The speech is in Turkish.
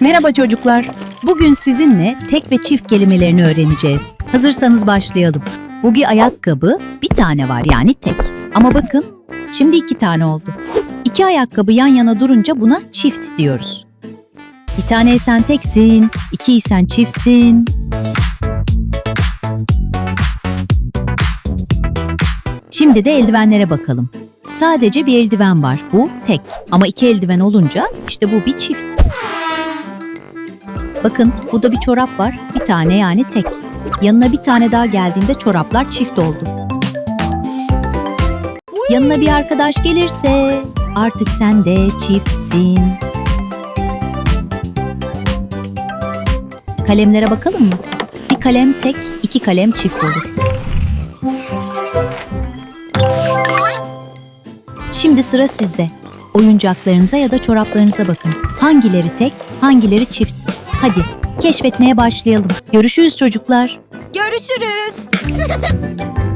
Merhaba çocuklar. Bugün sizinle tek ve çift kelimelerini öğreneceğiz. Hazırsanız başlayalım. Bugi ayakkabı bir tane var yani tek. Ama bakın şimdi iki tane oldu. İki ayakkabı yan yana durunca buna çift diyoruz. Bir tane sen teksin, iki sen çiftsin. Şimdi de eldivenlere bakalım. Sadece bir eldiven var. Bu tek. Ama iki eldiven olunca işte bu bir çift. Bakın burada bir çorap var. Bir tane yani tek. Yanına bir tane daha geldiğinde çoraplar çift oldu. Yanına bir arkadaş gelirse artık sen de çiftsin. Kalemlere bakalım mı? Bir kalem tek, iki kalem çift olur. Şimdi sıra sizde. Oyuncaklarınıza ya da çoraplarınıza bakın. Hangileri tek, hangileri çift? Hadi keşfetmeye başlayalım. Görüşürüz çocuklar. Görüşürüz.